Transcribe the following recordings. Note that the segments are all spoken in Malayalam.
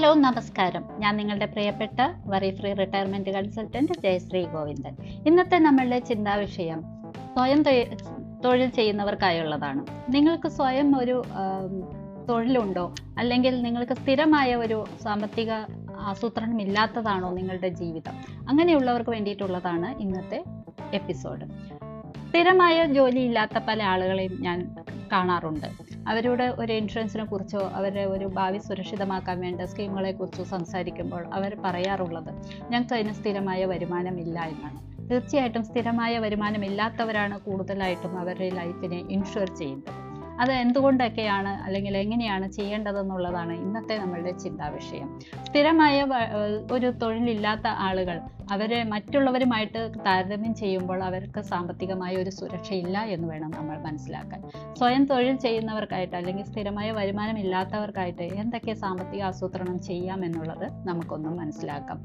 ഹലോ നമസ്കാരം. ഞാൻ നിങ്ങളുടെ പ്രിയപ്പെട്ട worry free retirement consultant Jayashree Govindan. ഇന്നത്തെ നമ്മളുടെ ചിന്താ വിഷയം സ്വയം തൊഴി- തൊഴിൽ ചെയ്യുന്നവർക്കായുള്ളതാണ്. നിങ്ങൾക്ക് സ്വയം ഒരു തൊഴിലുണ്ടോ? അല്ലെങ്കിൽ നിങ്ങൾക്ക് സ്ഥിരമായ ഒരു സാമ്പത്തിക ആസൂത്രണം ഇല്ലാത്തതാണോ നിങ്ങളുടെ ജീവിതം? അങ്ങനെയുള്ളവർക്ക് വേണ്ടിയിട്ടുള്ളതാണ് ഇന്നത്തെ എപ്പിസോഡ്. സ്ഥിരമായ ജോലിയില്ലാത്ത പല ആളുകളെയും ഞാൻ കാണാറുണ്ട്. അവരുടെ ഒരു ഇൻഷുറൻസിനെ കുറിച്ചോ അവരുടെ ഒരു ഭാവി സുരക്ഷിതമാക്കാൻ വേണ്ട സ്കീമുകളെ കുറിച്ചോ സംസാരിക്കുമ്പോൾ അവർ പറയാറുള്ളത് ഞങ്ങൾക്ക് അതിന് സ്ഥിരമായ വരുമാനം ഇല്ല എന്നാണ്. തീർച്ചയായിട്ടും സ്ഥിരമായ വരുമാനം ഇല്ലാത്തവരാണ് കൂടുതലായിട്ടും അവരുടെ ലൈഫിനെ ഇൻഷുർ ചെയ്യുന്നത്. അത് എന്തുകൊണ്ടൊക്കെയാണ് അല്ലെങ്കിൽ എങ്ങനെയാണ് ചെയ്യേണ്ടതെന്നുള്ളതാണ് ഇന്നത്തെ നമ്മളുടെ ചിന്താ വിഷയം സ്ഥിരമായ ഒരു തൊഴിലില്ലാത്ത ആളുകൾ അവരെ മറ്റുള്ളവരുമായിട്ട് താരതമ്യം ചെയ്യുമ്പോൾ അവർക്ക് സാമ്പത്തികമായ ഒരു സുരക്ഷയില്ല എന്ന് വേണം നമ്മൾ മനസ്സിലാക്കാൻ. സ്വയം തൊഴിൽ ചെയ്യുന്നവർക്കായിട്ട് അല്ലെങ്കിൽ സ്ഥിരമായ വരുമാനം ഇല്ലാത്തവർക്കായിട്ട് എന്തൊക്കെ സാമ്പത്തിക ആസൂത്രണം ചെയ്യാം എന്നുള്ളത് നമുക്കൊന്നും മനസ്സിലാക്കാം.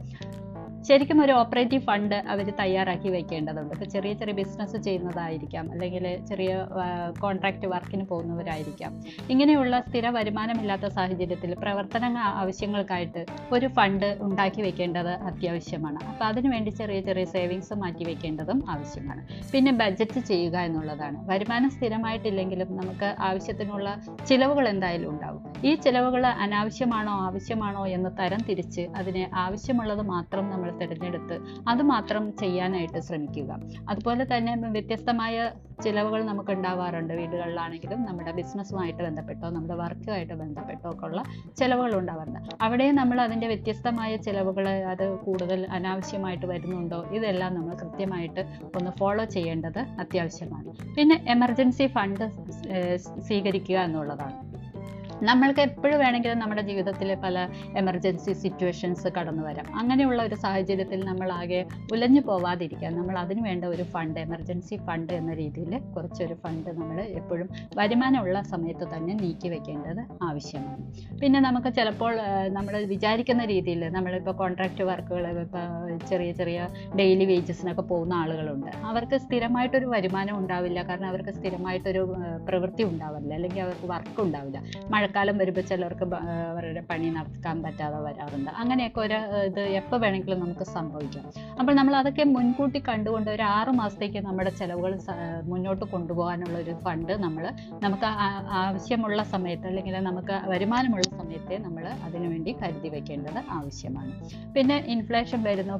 ശരിക്കും ഒരു ഓപ്പറേറ്റീവ് ഫണ്ട് അവർ തയ്യാറാക്കി വെക്കേണ്ടതുണ്ട്. ഇപ്പോൾ ചെറിയ ചെറിയ ബിസിനസ് ചെയ്യുന്നതായിരിക്കാം. അല്ലെങ്കിൽ ചെറിയ കോൺട്രാക്റ്റ് വർക്കിന് പോകുന്നവരായിരിക്കാം. ഇങ്ങനെയുള്ള സ്ഥിര വരുമാനമില്ലാത്ത സാഹചര്യത്തിൽ പ്രവർത്തന ആവശ്യങ്ങൾക്കായിട്ട് ഒരു ഫണ്ട് ഉണ്ടാക്കി വെക്കേണ്ടത് അത്യാവശ്യമാണ്. അപ്പോൾ അതിനുവേണ്ടി ചെറിയ ചെറിയ സേവിങ്സ് മാറ്റി വെക്കേണ്ടതും ആവശ്യമാണ്. പിന്നെ ബഡ്ജറ്റ് ചെയ്യുക എന്നുള്ളതാണ്. വരുമാനം സ്ഥിരമായിട്ടില്ലെങ്കിലും നമുക്ക് ആവശ്യത്തിനുള്ള ചിലവുകൾ എന്തായാലും ഉണ്ടാവും. ഈ ചിലവുകൾ അനാവശ്യമാണോ ആവശ്യമാണോ എന്ന് തരം തിരിച്ച് അതിനെ ആവശ്യമുള്ളത് മാത്രം നമ്മൾ തിരഞ്ഞെടുത്ത് അത് മാത്രം ചെയ്യാനായിട്ട് ശ്രമിക്കുക. അതുപോലെ തന്നെ വ്യത്യസ്തമായ ചിലവുകൾ നമുക്ക് ഉണ്ടാവാറുണ്ട് വീടുകളിലാണെങ്കിലും നമ്മുടെ ബിസിനസ്സുമായിട്ട് ബന്ധപ്പെട്ടോ നമ്മുടെ വർക്കുമായിട്ട് ബന്ധപ്പെട്ടോ ഒക്കെ ഉള്ള ചിലവുകൾ ഉണ്ടാവാറുണ്ട് അവിടെ നമ്മൾ അതിന്റെ വ്യത്യസ്തമായ ചിലവുകൾ അത് കൂടുതൽ അനാവശ്യമായിട്ട് വരുന്നുണ്ടോ? ഇതെല്ലാം നമ്മൾ കൃത്യമായിട്ട് ഒന്ന് ഫോളോ ചെയ്യേണ്ടത് അത്യാവശ്യമാണ്. പിന്നെ എമർജൻസി ഫണ്ട് സ്വീകരിക്കുക എന്നുള്ളതാണ്. നമ്മൾക്ക് എപ്പോഴും വേണമെങ്കിലും നമ്മുടെ ജീവിതത്തിൽ പല എമർജൻസി സിറ്റുവേഷൻസ് കടന്നു വരാം. അങ്ങനെയുള്ള ഒരു സാഹചര്യത്തിൽ നമ്മൾ ആകെ ഉലഞ്ഞു പോവാതിരിക്കാൻ നമ്മൾ അതിനു വേണ്ട ഒരു ഫണ്ട് എമർജൻസി ഫണ്ട് എന്ന രീതിയിൽ കുറച്ചൊരു ഫണ്ട് നമ്മൾ എപ്പോഴും വരുമാനമുള്ള സമയത്ത് തന്നെ നീക്കി വെക്കേണ്ടത് ആവശ്യമാണ്. പിന്നെ നമുക്ക് ചിലപ്പോൾ നമ്മൾ വിചാരിക്കുന്ന രീതിയിൽ നമ്മളിപ്പോൾ കോൺട്രാക്ട് വർക്കുകൾ ഇപ്പോൾ ചെറിയ ചെറിയ ഡെയിലി വേജസിനൊക്കെ പോകുന്ന ആളുകളുണ്ട്. അവർക്ക് സ്ഥിരമായിട്ടൊരു വരുമാനം ഉണ്ടാവില്ല. കാരണം അവർക്ക് സ്ഥിരമായിട്ടൊരു പ്രവൃത്തി ഉണ്ടാവില്ല. അല്ലെങ്കിൽ അവർക്ക് വർക്ക് ഉണ്ടാവില്ല. മഴക്കാലം വരുമ്പോൾ ചിലവർക്ക് അവരുടെ പണി നടക്കാൻ പറ്റാതെ വരാറുണ്ട്. അങ്ങനെയൊക്കെ ഒരു ഇത് എപ്പോൾ വേണമെങ്കിലും നമുക്ക് സംഭവിക്കാം. അപ്പോൾ നമ്മൾ അതൊക്കെ മുൻകൂട്ടി കണ്ടുകൊണ്ട് ഒരു ആറ് മാസത്തേക്ക് നമ്മുടെ ചിലവുകൾ മുന്നോട്ട് കൊണ്ടുപോകാനുള്ള ഒരു ഫണ്ട് നമ്മൾ നമുക്ക് ആവശ്യമുള്ള സമയത്ത് അല്ലെങ്കിൽ നമുക്ക് വരുമാനമുള്ള സമയത്തെ നമ്മൾ അതിനുവേണ്ടി കരുതി വെക്കേണ്ടത് ആവശ്യമാണ്. പിന്നെ ഇൻഫ്ലേഷൻ വരുന്നു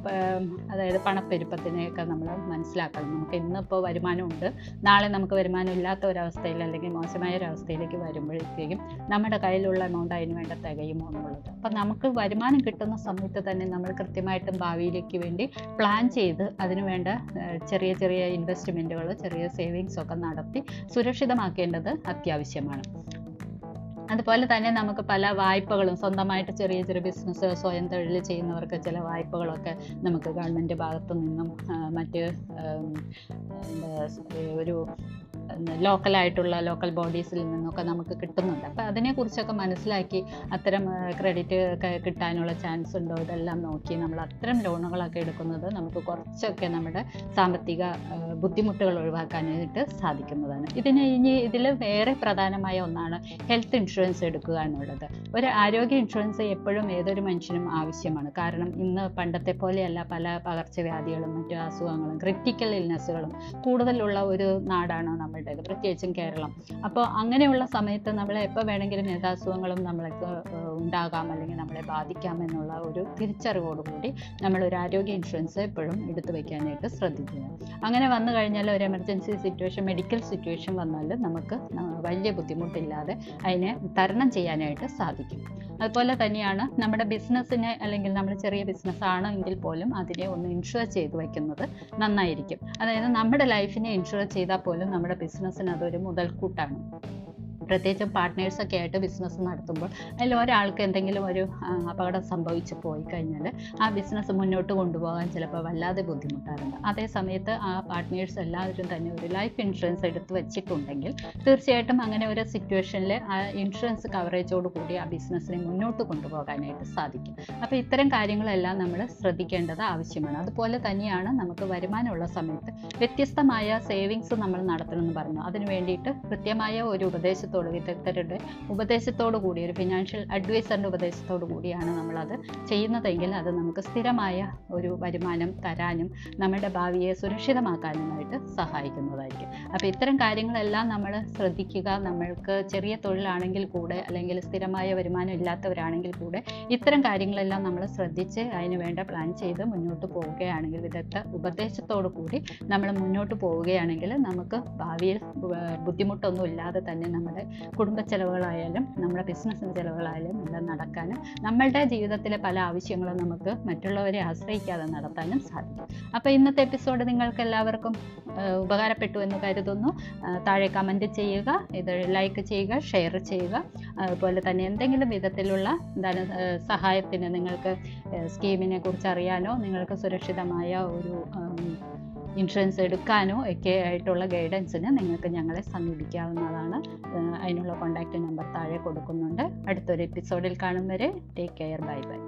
അതായത് പണപ്പെരുപ്പത്തിനെയൊക്കെ നമ്മൾ മനസ്സിലാക്കണം. നമുക്ക് ഇന്നിപ്പോൾ വരുമാനമുണ്ട്. നാളെ നമുക്ക് വരുമാനം ഇല്ലാത്ത ഒരവസ്ഥയിൽ അല്ലെങ്കിൽ മോശമായ ഒരവസ്ഥയിലേക്ക് വരുമ്പോഴത്തേക്കും നമ്മുടെ കയ്യിലുള്ള എമൗണ്ട് അതിന് വേണ്ട തികയുമോ എന്നുള്ളത്. അപ്പം നമുക്ക് വരുമാനം കിട്ടുന്ന സമയത്ത് തന്നെ നമ്മൾ കൃത്യമായിട്ടും ഭാവിയിലേക്ക് വേണ്ടി പ്ലാൻ ചെയ്ത് അതിനുവേണ്ട ചെറിയ ചെറിയ ഇൻവെസ്റ്റ്മെന്റുകൾ ചെറിയ സേവിങ്സ് ഒക്കെ നടത്തി സുരക്ഷിതമാക്കേണ്ടത് അത്യാവശ്യമാണ്. അതുപോലെ തന്നെ നമുക്ക് പല വായ്പകളും സ്വന്തമായിട്ട് ചെറിയ ചെറിയ ബിസിനസ് സ്വയം തൊഴിൽ ചെയ്യുന്നവർക്ക് ചില വായ്പകളൊക്കെ നമുക്ക് ഗവൺമെന്റ് ഭാഗത്തു നിന്നും മറ്റ് ഒരു ലോക്കലായിട്ടുള്ള ലോക്കൽ ബോഡീസിൽ നിന്നൊക്കെ നമുക്ക് കിട്ടുന്നുണ്ട്. അപ്പോൾ അതിനെക്കുറിച്ചൊക്കെ മനസ്സിലാക്കി അത്തരം ക്രെഡിറ്റ് കിട്ടാനുള്ള ചാൻസ് ഉണ്ടോ ഇതെല്ലാം നോക്കി നമ്മൾ അത്തരം ലോണുകളൊക്കെ എടുക്കുന്നത് നമുക്ക് കുറച്ചൊക്കെ നമ്മുടെ സാമ്പത്തിക ബുദ്ധിമുട്ടുകൾ ഒഴിവാക്കാനായിട്ട് സാധിക്കുന്നതാണ്. ഇതിന് ഇനി ഇതിൽ വേറെ പ്രധാനമായ ഒന്നാണ് ഹെൽത്ത് ഇൻഷുറൻസ് എടുക്കുക എന്നുള്ളത്. ഒരു ആരോഗ്യ ഇൻഷുറൻസ് എപ്പോഴും ഏതൊരു മനുഷ്യനും ആവശ്യമാണ്. കാരണം ഇന്ന് പണ്ടത്തെ പോലെയല്ല പല പകർച്ചവ്യാധികളും മറ്റു അസുഖങ്ങളും ക്രിട്ടിക്കൽ ഇൽനെസ്സുകളും കൂടുതലുള്ള ഒരു നാടാണ് നമ്മളുടേത് പ്രത്യേകിച്ചും കേരളം. അപ്പോൾ അങ്ങനെയുള്ള സമയത്ത് നമ്മളെ എപ്പോൾ വേണമെങ്കിലും യഥാസുഖങ്ങളും നമ്മൾക്ക് ഉണ്ടാകാം അല്ലെങ്കിൽ നമ്മളെ ബാധിക്കാം എന്നുള്ള ഒരു തിരിച്ചറിവോടുകൂടി നമ്മൾ ഒരു ആരോഗ്യ ഇൻഷുറൻസ് എപ്പോഴും എടുത്തു വയ്ക്കാനായിട്ട് ശ്രദ്ധിക്കുക. അങ്ങനെ വന്നു കഴിഞ്ഞാൽ ഒരു എമർജൻസി സിറ്റുവേഷൻ മെഡിക്കൽ സിറ്റുവേഷൻ വന്നാൽ നമുക്ക് വലിയ ബുദ്ധിമുട്ടില്ലാതെ അതിനെ തരണം ചെയ്യാനായിട്ട് സാധിക്കും. അതുപോലെ തന്നെയാണ് നമ്മുടെ ബിസിനസ്സിനെ അല്ലെങ്കിൽ നമ്മൾ ചെറിയ ബിസിനസ് എങ്കിൽ പോലും അതിനെ ഒന്ന് ഇൻഷുർ ചെയ്ത് വയ്ക്കുന്നത് നന്നായിരിക്കും. അതായത് നമ്മുടെ ലൈഫിനെ ഇൻഷുർ ചെയ്താൽ പോലും നമ്മുടെ ബിസിനസ്സിന് അതൊരു മുതൽക്കൂട്ടാണ്. പ്രത്യേകിച്ചും പാർട്ട്നേഴ്സൊക്കെ ആയിട്ട് ബിസിനസ് നടത്തുമ്പോൾ അതിൽ ഒരാൾക്ക് എന്തെങ്കിലും ഒരു അപകടം സംഭവിച്ചു പോയി കഴിഞ്ഞാൽ ആ ബിസിനസ് മുന്നോട്ട് കൊണ്ടുപോകാൻ ചിലപ്പോൾ വല്ലാതെ ബുദ്ധിമുട്ടാറുണ്ട്. അതേ സമയത്ത് ആ പാർട്ട്നേഴ്സ് എല്ലാവരും തന്നെ ഒരു ലൈഫ് ഇൻഷുറൻസ് എടുത്ത് വെച്ചിട്ടുണ്ടെങ്കിൽ തീർച്ചയായിട്ടും അങ്ങനെ ഒരു സിറ്റുവേഷനിൽ ആ ഇൻഷുറൻസ് കവറേജോട് കൂടി ആ ബിസിനസ്സിനെ മുന്നോട്ട് കൊണ്ടുപോകാനായിട്ട് സാധിക്കും. അപ്പോൾ ഇത്തരം കാര്യങ്ങളെല്ലാം നമ്മൾ ശ്രദ്ധിക്കേണ്ടത് ആവശ്യമാണ്. അതുപോലെ തന്നെയാണ് നമുക്ക് വരുമാനമുള്ള സമയത്ത് വ്യത്യസ്തമായ സേവിങ്സ് നമ്മൾ നടത്തണമെന്ന് പറഞ്ഞു. അതിന് വേണ്ടിയിട്ട് കൃത്യമായ ഒരു ഉപദേശത്തോട് ഉപദേശത്തോട് വിദഗ്ധരുടെ ഉപദേശത്തോടു കൂടി ഒരു ഫിനാൻഷ്യൽ അഡ്വൈസറിന്റെ ഉപദേശത്തോടു കൂടിയാണ് നമ്മളത് ചെയ്യുന്നതെങ്കിൽ അത് നമുക്ക് സ്ഥിരമായ ഒരു വരുമാനം തരാനും നമ്മുടെ ഭാവിയെ സുരക്ഷിതമാക്കാനുമായിട്ട് സഹായിക്കുന്നതായിരിക്കും. അപ്പോൾ ഇത്തരം കാര്യങ്ങളെല്ലാം നമ്മൾ ശ്രദ്ധിക്കുക. നമ്മൾക്ക് ചെറിയ തൊഴിലാണെങ്കിൽ കൂടെ അല്ലെങ്കിൽ സ്ഥിരമായ വരുമാനം ഇല്ലാത്തവരാണെങ്കിൽ കൂടെ ഇത്തരം കാര്യങ്ങളെല്ലാം നമ്മൾ ശ്രദ്ധിച്ച് അതിന് വേണ്ട പ്ലാൻ ചെയ്ത് മുന്നോട്ട് പോവുകയാണെങ്കിൽ വിദഗ്ധ ഉപദേശത്തോടു കൂടി നമ്മൾ മുന്നോട്ട് പോവുകയാണെങ്കിൽ നമുക്ക് ഭാവിയിൽ ബുദ്ധിമുട്ടൊന്നും ഇല്ലാതെ തന്നെ നമ്മുടെ കുടുംബ ചെലവുകളായാലും നമ്മുടെ ബിസിനസ്സിന്റെ ചിലവുകളായാലും എല്ലാം നടക്കാനും നമ്മളുടെ ജീവിതത്തിലെ പല ആവശ്യങ്ങളും നമുക്ക് മറ്റുള്ളവരെ ആശ്രയിക്കാതെ നടത്താനും സാധിക്കും. അപ്പോൾ ഇന്നത്തെ എപ്പിസോഡ് നിങ്ങൾക്ക് എല്ലാവർക്കും ഉപകാരപ്പെട്ടു എന്ന് കരുതുന്നു. താഴെ കമന്റ് ചെയ്യുക ഇത് ലൈക്ക് ചെയ്യുക ഷെയർ ചെയ്യുക. അതുപോലെ തന്നെ എന്തെങ്കിലും വിധത്തിലുള്ള ധന സഹായത്തിന് നിങ്ങൾക്ക് സ്കീമിനെ കുറിച്ച് അറിയാനോ നിങ്ങൾക്ക് സുരക്ഷിതമായ ഒരു ഇൻഷുറൻസ് എടുക്കാനോ ഒക്കെ ആയിട്ടുള്ള ഗൈഡൻസിന് നിങ്ങൾക്ക് ഞങ്ങളെ സമീപിക്കാവുന്നതാണ്. അതിനുള്ള കോൺടാക്റ്റ് നമ്പർ താഴെ കൊടുക്കുന്നുണ്ട്. അടുത്തൊരു എപ്പിസോഡിൽ കാണും വരെ ടേക്ക് കെയർ. Bye bye.